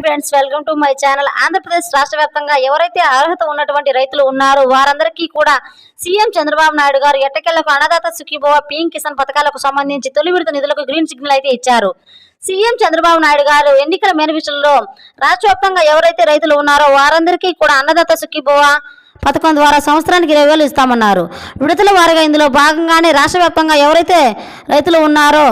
Friends welcome to my channel Andhra Pradesh రాష్ట్ర వ్యాప్తంగా ఎవరైతే అర్హత ఉన్నటువంటి రైతులు ఉన్నారో వారందరికీ కూడా సీఎం చంద్రబాబు నాయుడు గారు ఎట్టకెళ్ళకు అన్నదాత సుఖీభవ పీఎం కిసాన్ పథకాలకు సంబంధించి తొలి విడత నిధులకు గ్రీన్ సిగ్నల్ అయితే ఇచ్చారు. సీఎం చంద్రబాబు నాయుడు గారు ఎన్నికల మేనిఫెస్టోలో రాష్ట్ర వ్యాప్తంగా ఎవరైతే రైతులు ఉన్నారో వారందరికీ కూడా అన్నదాత సుఖీభవ పథకం ద్వారా సంవత్సరానికి ఇరవై వేలు ఇస్తామన్నారు. విడతల వారిగా ఇందులో భాగంగానే రాష్ట్ర వ్యాప్తంగా ఎవరైతే రైతులు ఉన్నారో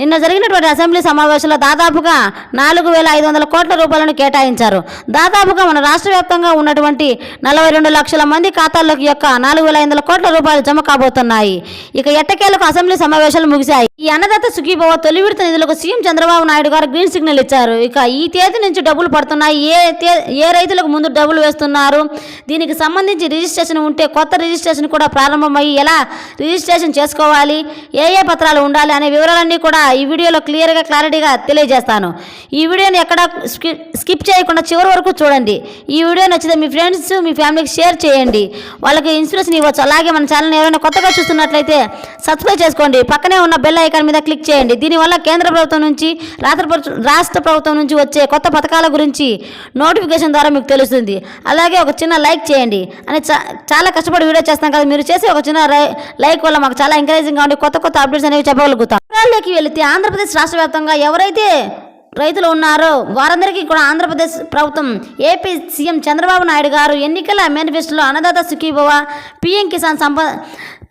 నిన్న జరిగినటువంటి అసెంబ్లీ సమావేశంలో దాదాపుగా నాలుగు వేల ఐదు వందల కోట్ల రూపాయలను కేటాయించారు. దాదాపుగా మన రాష్ట్ర వ్యాప్తంగా ఉన్నటువంటి నలభై రెండు లక్షల మంది ఖాతాల్లోకి యొక్క నాలుగు వేల ఐదు వందల కోట్ల రూపాయలు జమ కాబోతున్నాయి. ఇక ఎట్టకేలకు అసెంబ్లీ సమావేశాలు ముగిశాయి. ఈ అన్నదాత సుఖీభవ తొలి విడత నిధులకు సీఎం చంద్రబాబు నాయుడు గారు గ్రీన్ సిగ్నల్ ఇచ్చారు. ఇక ఈ తేదీ నుంచి డబ్బులు పడుతున్నాయి. ఏ తే- ఏ రైతులకు ముందు డబ్బులు వేస్తున్నారు? దీనికి సంబంధించి రిజిస్ట్రేషన్ ఉంటే కొత్త రిజిస్ట్రేషన్ కూడా ప్రారంభమయ్యి ఎలా రిజిస్ట్రేషన్ చేసుకోవాలి? ఏ ఏ పత్రాలు ఉండాలి అనే వివరాలన్నీ కూడా ఈ వీడియోలో క్లియర్గా క్లారిటీగా తెలియజేస్తాను. ఈ వీడియోని ఎక్కడ స్కి- స్కిప్ చేయకుండా చివరి వరకు చూడండి. ఈ వీడియో నచ్చితే మీ ఫ్రెండ్స్ మీ ఫ్యామిలీకి షేర్ చేయండి. వాళ్ళకి ఇన్స్పిరేషన్ ఇవ్వచ్చు. అలాగే మన ఛానల్ ఎవరైనా కొత్తగా చూస్తున్నట్లయితే సబ్స్క్రైబ్ చేసుకోండి. పక్కనే ఉన్న బెల్ ఐకాన్ మీద క్లిక్ చేయండి. దీనివల్ల కేంద్ర ప్రభుత్వం నుంచి రాష్ట్ర రాష్ట్ర ప్రభుత్వం నుంచి వచ్చే కొత్త పథకాల గురించి నోటిఫికేషన్ ద్వారా మీకు తెలుస్తుంది. అలాగే ఒక చిన్న లైక్ చేయండి. అని చాలా కష్టపడి వీడియో చేస్తాం కదా మీరు చేసే ఒక చిన్న లైక్ వల్ల మాకు చాలా ఎంకరేజింగ్గా ఉండి కొత్త కొత్త అప్డేట్స్ అనేవి చెప్పగలుగుతాం. వివరాల్లోకి వెళితే ఆంధ్రప్రదేశ్ రాష్ట్ర వ్యాప్తంగా ఎవరైతే రైతులు ఉన్నారో వారందరికీ కూడా ఆంధ్రప్రదేశ్ ప్రభుత్వం ఏపీ సీఎం చంద్రబాబు నాయుడు గారు ఎన్నికల మేనిఫెస్టోలో అన్నదాత సుఖీభవ పీఎం కిసాన్ సంప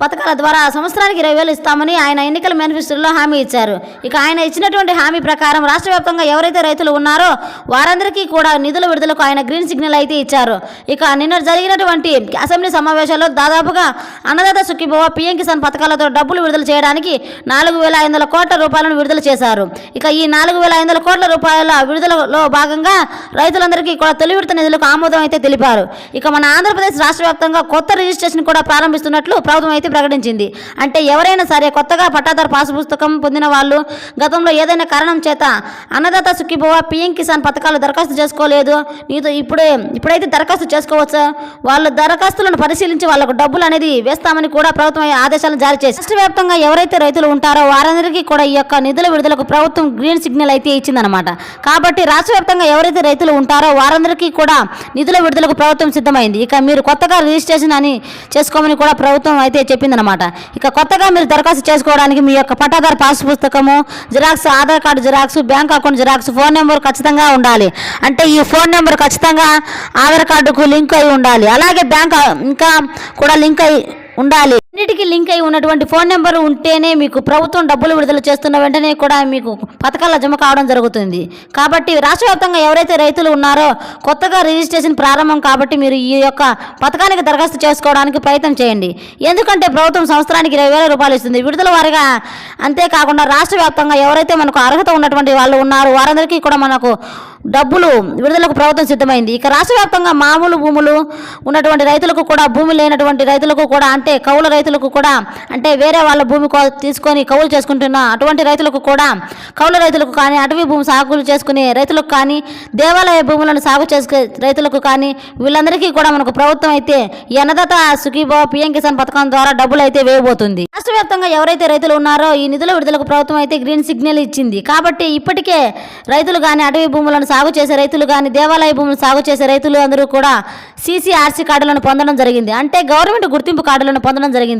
పథకాల ద్వారా సంవత్సరానికి ఇరవై వేలు ఇస్తామని ఆయన ఎన్నికల మేనిఫెస్టోలో హామీ ఇచ్చారు. ఇక ఆయన ఇచ్చినటువంటి హామీ ప్రకారం రాష్ట్ర వ్యాప్తంగా ఎవరైతే రైతులు ఉన్నారో వారందరికీ కూడా నిధుల విడుదలకు ఆయన గ్రీన్ సిగ్నల్ అయితే ఇచ్చారు. ఇక నిన్న జరిగినటువంటి అసెంబ్లీ సమావేశాల్లో దాదాపుగా అన్నదాత సుఖీభవ పిఎం కిసాన్ పథకాలతో డబ్బులు విడుదల చేయడానికి నాలుగు వేల ఐదు వందల కోట్ల రూపాయలను విడుదల చేశారు. ఇక ఈ నాలుగు వేల ఐదు వందల కోట్ల రూపాయల విడుదలలో భాగంగా రైతులందరికీ కూడా తొలి విడత నిధులకు ఆమోదం అయితే తెలిపారు. ఇక మన ఆంధ్రప్రదేశ్ రాష్ట్ర వ్యాప్తంగా కొత్త రిజిస్ట్రేషన్ కూడా ప్రారంభిస్తున్నట్లు ప్రభుత్వం అయితే ప్రకటించింది. అంటే ఎవరైనా సరే కొత్తగా పట్టాదారు పాస్ పుస్తకం పొందిన వాళ్ళు గతంలో ఏదైనా కారణం చేత అన్నదాత సుఖీభవ పిఎం కిసాన్ పథకాలు దరఖాస్తు చేసుకోలేదు. నీతో ఇప్పుడే ఇప్పుడైతే దరఖాస్తు చేసుకోవచ్చా? వాళ్ళు దరఖాస్తులను పరిశీలించి వాళ్ళకు డబ్బులు అనేది వేస్తామని కూడా ప్రభుత్వం ఆదేశాలను జారీ చేసి రాష్ట్ర వ్యాప్తంగా ఎవరైతే రైతులు ఉంటారో వారందరికీ కూడా ఈ యొక్క నిధుల విడుదలకు ప్రభుత్వం గ్రీన్ సిగ్నల్ అయితే ఇచ్చిందనమాట కాబట్టి రాష్ట్ర వ్యాప్తంగా ఎవరైతే రైతులు ఉంటారో వారందరికీ కూడా నిధుల విడుదలకు ప్రభుత్వం సిద్ధమైంది. ఇక మీరు కొత్తగా రిజిస్ట్రేషన్ అని చేసుకోమని కూడా ప్రభుత్వం అయితే చెప్పిందనమాట ఇక కొత్తగా మీరు దరఖాస్తు చేసుకోవడానికి మీ యొక్క పట్టాదారు పాస్ పుస్తకము Xerox Aadhaar card Xerox bank account Xerox phone number ఖచ్చితంగా ఉండాలి. అంటే ఈ ఫోన్ నెంబర్ ఖచ్చితంగా ఆధార్ కార్డుకు లింక్ అయి ఉండాలి. అలాగే బ్యాంక్ ఇంకా కూడా లింక్ అయి ఉండాలి. అన్నిటికీ లింక్ అయి ఉన్నటువంటి ఫోన్ నెంబర్ ఉంటేనే మీకు ప్రభుత్వం డబ్బులు విడుదల చేస్తున్న వెంటనే కూడా మీకు పథకాల జమ కావడం జరుగుతుంది. కాబట్టి రాష్ట్ర వ్యాప్తంగా ఎవరైతే రైతులు ఉన్నారో కొత్తగా రిజిస్ట్రేషన్ ప్రారంభం కాబట్టి మీరు ఈ యొక్క పథకానికి దరఖాస్తు చేసుకోవడానికి ప్రయత్నం చేయండి. ఎందుకంటే ప్రభుత్వం సంవత్సరానికి ఇరవై వేల రూపాయలు ఇస్తుంది. విడుదల వారిగా అంతేకాకుండా రాష్ట్ర వ్యాప్తంగా ఎవరైతే మనకు అర్హత ఉన్నటువంటి వాళ్ళు ఉన్నారో వారందరికీ కూడా మనకు డబ్బులు విడుదలకు ప్రభుత్వం సిద్ధమైంది. ఇక రాష్ట్ర వ్యాప్తంగా మామూలు భూములు ఉన్నటువంటి రైతులకు కూడా భూమి లేనటువంటి రైతులకు కూడా అంటే కౌలు రైతులకు కూడా అంటే వేరే వాళ్ళ భూమి తీసుకొని కౌలు చేసుకుంటున్న అటువంటి రైతులకు కూడా కౌలు రైతులకు కానీ అటవీ భూమి సాగులు చేసుకునే రైతులకు కానీ దేవాలయ భూములను సాగు చేసుకునే రైతులకు కానీ వీళ్ళందరికీ కూడా మనకు ప్రభుత్వం అయితే ఈ సుఖీభావ పిఎం కిసాన్ పథకం ద్వారా డబ్బులు అయితే వేయబోతుంది. రాష్ట్ర వ్యాప్తంగా ఎవరైతే రైతులు ఉన్నారో ఈ నిధుల విడుదలకు ప్రభుత్వం అయితే గ్రీన్ సిగ్నల్ ఇచ్చింది. కాబట్టి ఇప్పటికే రైతులు కానీ అటవీ భూములను సాగు చేసే రైతులు కానీ దేవాలయ భూములు సాగు చేసే రైతులు అందరూ కూడా సీసీఆర్సీ కార్డులను పొందడం జరిగింది. అంటే గవర్నమెంట్ గుర్తింపు కార్డులను పొందడం జరిగింది.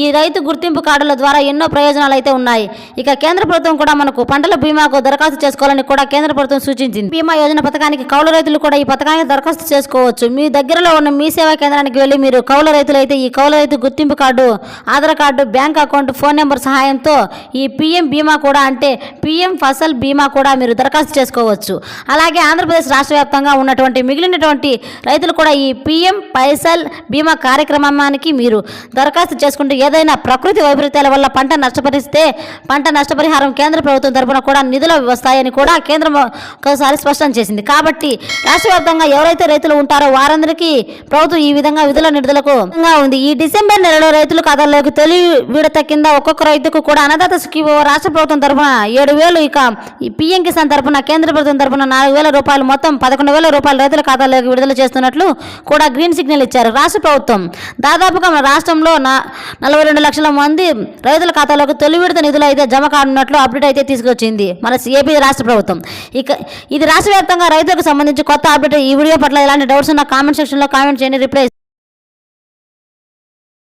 ఈ రైతు గుర్తింపు కార్డుల ద్వారా ఎన్నో ప్రయోజనాలు అయితే ఉన్నాయి. ఇక కేంద్ర ప్రభుత్వం కూడా మనకు పంటల బీమాకు దరఖాస్తు చేసుకోవాలని కూడా కేంద్ర ప్రభుత్వం సూచించింది. బీమా యోజన పథకానికి కౌలు రైతులు కూడా ఈ పథకానికి దరఖాస్తు చేసుకోవచ్చు. మీ దగ్గరలో ఉన్న మీ సేవా కేంద్రానికి వెళ్ళి మీరు కౌలు రైతులు అయితే ఈ కౌలు రైతు గుర్తింపు card Aadhaar card bank account phone number సహాయంతో ఈ పిఎం బీమా కూడా అంటే పిఎం ఫసల్ బీమా కూడా మీరు దరఖాస్తు చేసుకోవచ్చు. అలాగే ఆంధ్రప్రదేశ్ రాష్ట్ర వ్యాప్తంగా ఉన్నటువంటి మిగిలినటువంటి రైతులు కూడా ఈ పిఎం పైసల్ బీమా కార్యక్రమానికి మీరు దరఖాస్తు దరఖాస్తు చేసుకుంటూ ఏదైనా ప్రకృతి వైపరీత్యాల వల్ల పంట నష్టపరిస్తే పంట నష్టపరిహారం కేంద్ర ప్రభుత్వం తరపున కూడా నిధులు వస్తాయని కూడా కేంద్రం ఒకసారి స్పష్టం చేసింది. కాబట్టి రాష్ట్ర వ్యాప్తంగా ఎవరైతే రైతులు ఉంటారో వారందరికీ ప్రభుత్వం ఈ విధంగా విధుల నిధులకు ఉంది. ఈ డిసెంబర్ నెలలో రైతుల ఖాతాల్లోకి తొలి విడత కింద ఒక్కొక్క రైతుకు కూడా అన్నదాత స్కీమ్ రాష్ట్ర ప్రభుత్వం తరపున ఏడు వేలు ఇక పిఎం కిసాన్ తరపున కేంద్ర ప్రభుత్వం తరపున నాలుగు వేల రూపాయలు మొత్తం పదకొండు వేల రూపాయలు రైతుల ఖాతాలోకి విడుదల చేస్తున్నట్లు కూడా గ్రీన్ సిగ్నల్ ఇచ్చారు. రాష్ట్ర ప్రభుత్వం దాదాపుగా రాష్ట్రంలో నా- నలభై రెండు లక్షల మంది రైతుల ఖాతాలోకి తొలి విడత నిధులు అయితే జమ కానున్నట్లు అప్డేట్ అయితే తీసుకొచ్చింది. మన ఏపీ రాష్ట్ర ప్రభుత్వం. ఇక ఇది రాష్ట్ర వ్యాప్తంగా రైతులకు సంబంధించి కొత్త అప్డేట్ ఈ వీడియో పట్ల ఎలాంటి డౌట్స్ ఉన్న కామెంట్ సెక్షన్లో కామెంట్ చేయండి. రిప్లై